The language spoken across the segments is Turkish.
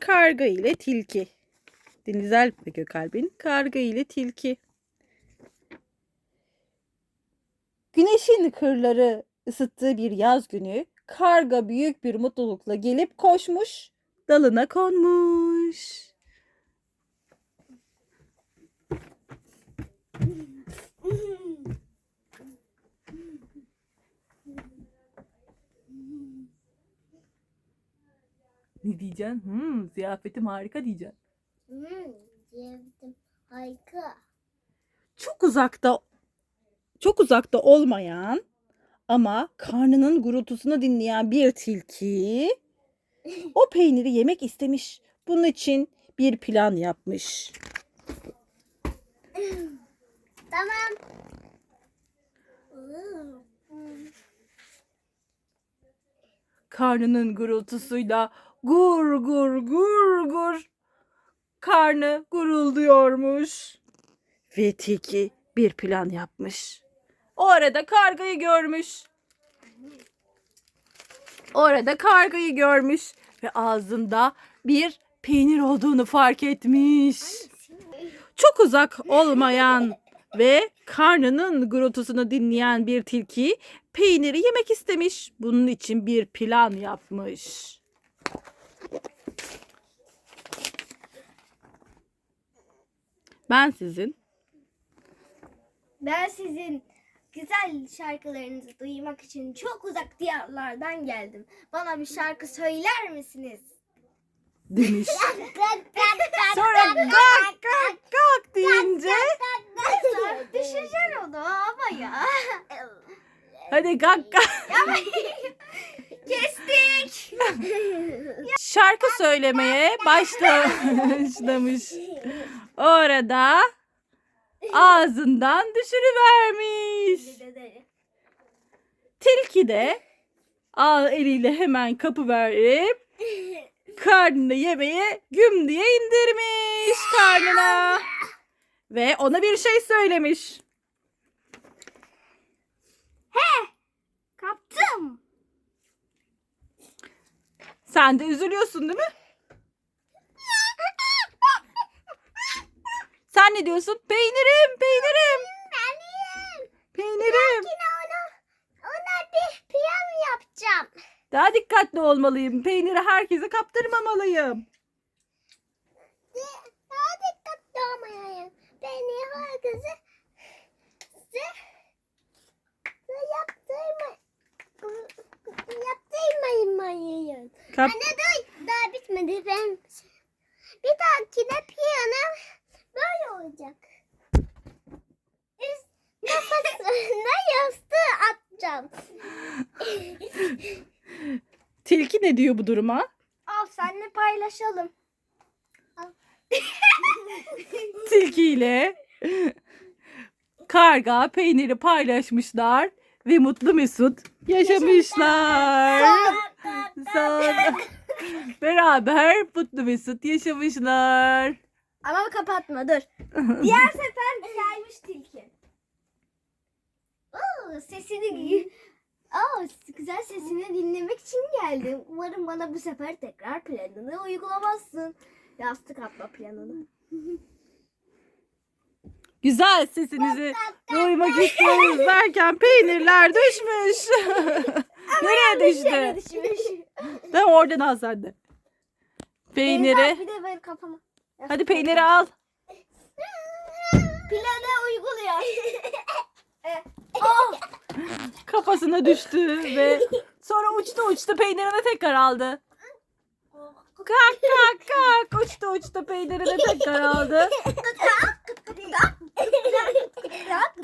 Karga ile tilki. Deniz Alp ve Gökalp'in karga ile tilki. Güneşin kırları ısıttığı bir yaz günü karga büyük bir mutlulukla gelip koşmuş, dalına konmuş. Ne diyeceksin? Hmm, ziyafetim harika diyeceksin. Hmm, sevdim. Harika. çok uzakta çok uzakta olmayan ama karnının gurultusunu dinleyen bir tilki o peyniri yemek istemiş. Bunun için bir plan yapmış. Tamam. Karnının gurultusuyla gur gur gur gur karnı gurulduyormuş. Ve tilki bir plan yapmış. O arada kargayı görmüş. Orada kargayı görmüş ve ağzında bir peynir olduğunu fark etmiş. Çok uzak olmayan ve karnının gurultusunu dinleyen bir tilki peyniri yemek istemiş. Bunun için bir plan yapmış. Ben sizin Ben sizin güzel şarkılarınızı duymak için çok uzak diyarlardan geldim. Bana bir şarkı söyler misiniz? demiş. Sonra gak hadi gak Kestik. şarkı söylemeye başlamış. Orada ağzından düşürüvermiş. Tilki de ağ eliyle hemen kapı verip karnını yemeğe güm diye indirmiş karnına. Ve ona bir şey söylemiş. Sen de üzülüyorsun değil mi? Sen ne diyorsun? Peynirim, peynirim, Benim. peynirim. Yine ona, ona bir piyano yapacağım. Daha dikkatli olmalıyım. Peyniri herkese kaptırmamalıyım. Daha dikkatli olmayayım. Beni herkese Kap Anne dur daha bitmedi ben. Bir dahakine piyano böyle olacak. Üst kafasına yastığı atacağım. Tilki ne diyor bu duruma? Al senle paylaşalım. Tilki ile karga peyniri paylaşmışlar ve mutlu mesut yaşamışlar. Sonra beraber mutlu mesut yaşamışlar. Ama kapatma dur. Diğer sefer gelmiş tilki. Oo, sesini Aa, güzel sesini dinlemek için geldim. Umarım bana bu sefer tekrar planını uygulamazsın. Yastık atma planını. Güzel sesinizi duymak istiyoruz derken peynirler düşmüş. Nereye düştü? Düşmüş. Ben oradan al sen de. Peyniri. Bir de benim kafama. Hadi peyniri al. Planı uyguluyor. oh, Kafasına düştü ve sonra uçtu uçtu peynirini tekrar aldı. Kalk kalk kalk uçtu uçtu peynirini tekrar aldı.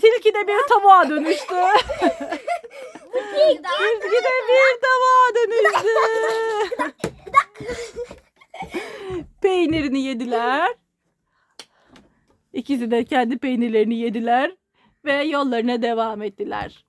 Tilki de bir tavuğa dönüştü. Tilki de bir tavuğa dönüştü. Peynirini yediler. İkisi de kendi peynirlerini yediler ve yollarına devam ettiler.